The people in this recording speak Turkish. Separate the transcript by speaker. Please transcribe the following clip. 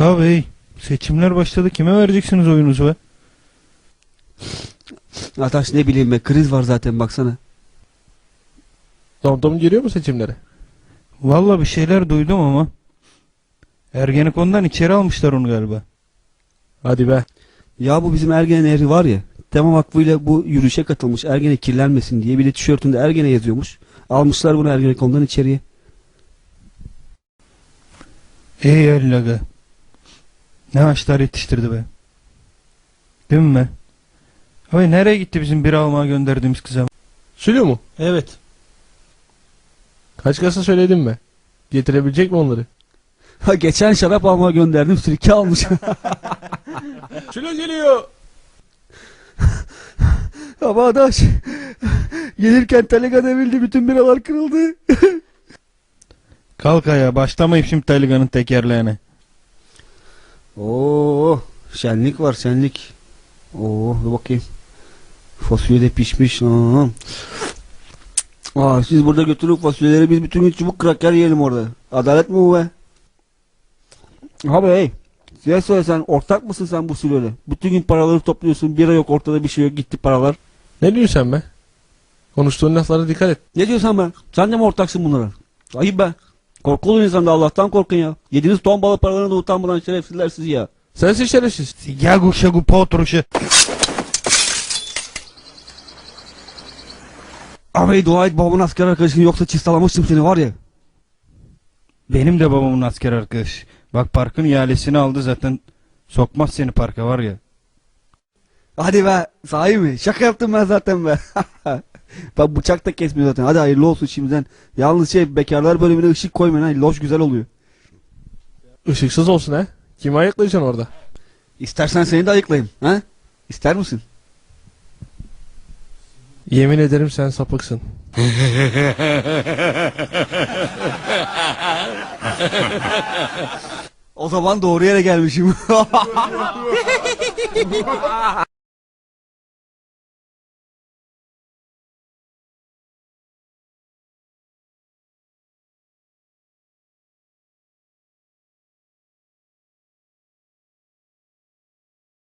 Speaker 1: Tabii. Seçimler başladı. Kime vereceksiniz oyunuzu be?
Speaker 2: Ataş ne bileyim be kriz var zaten baksana.
Speaker 3: Tom Tom giriyor mu seçimlere?
Speaker 1: Valla bir şeyler duydum ama. Ergenekon'dan içeri almışlar onu galiba.
Speaker 3: Hadi be.
Speaker 2: Ya bu bizim Ergene Nehri var ya. Tema Vakfı ile bu yürüyüşe katılmış Ergene kirlenmesin diye bir de tişörtünde Ergene yazıyormuş. Almışlar bunu Ergenekon'dan içeriye.
Speaker 1: Ey Allaga. Ne ağaçlar yetiştirdi be. Değil mi? Abi nereye gitti bizim bir almaya gönderdiğimiz kıza?
Speaker 3: Sülü mu?
Speaker 1: Evet.
Speaker 3: Kaç kasa söyledin mi? Getirebilecek mi onları?
Speaker 2: Ha geçen şarap almaya gönderdim sirke almış.
Speaker 3: Sülü geliyor.
Speaker 2: Ama Adaş gelirken telega devildi bütün biralar kırıldı.
Speaker 1: Kalk ayağa başlamayıp şimdi Taligan'ın tekerleğine.
Speaker 2: Oo şenlik var şenlik. Oo dur bakayım. Fasulye de pişmiş. Aa. Aa, siz burada götürün fasulyeleri biz bütün gün çubuk kraker yiyelim orada. Adalet mi bu be? Abi hey. Size söyle sen ortak mısın sen bu sülöyle? Bütün gün paraları topluyorsun. Bira yok ortada bir şey yok gitti paralar.
Speaker 3: Ne diyorsun sen be? Konuştuğun laflara dikkat et.
Speaker 2: Ne diyorsun be? Sen de mi ortaksın bunlara? Ayıp be. Korku olun insan da Allah'tan korkun ya. Yediğiniz ton balık paralarını da utanmadan şerefsizler siz ya.
Speaker 3: Sensin şerefsiz.
Speaker 1: Yagu şagu potruşu.
Speaker 2: Abi dua et babamın asker arkadaşın yoksa çistalamıştım seni var ya.
Speaker 1: Benim de babamın asker arkadaş. Bak parkın ihalesini aldı zaten. Sokmaz seni parka var ya.
Speaker 2: Hadi be sahi mi? Şaka yaptım ben zaten be. Bak bıçak da kesmiyor zaten. Hadi hayırlı olsun şimdiden. Yalnız şey bekarlar bölümüne ışık koymayın. Ha. Loş güzel oluyor.
Speaker 3: Işıksız olsun ha. Kimi ayıklayacaksın orada?
Speaker 2: İstersen seni de ayıklayayım. Ha? İster misin?
Speaker 3: Yemin ederim sen sapıksın.
Speaker 2: O zaman doğru yere gelmişim.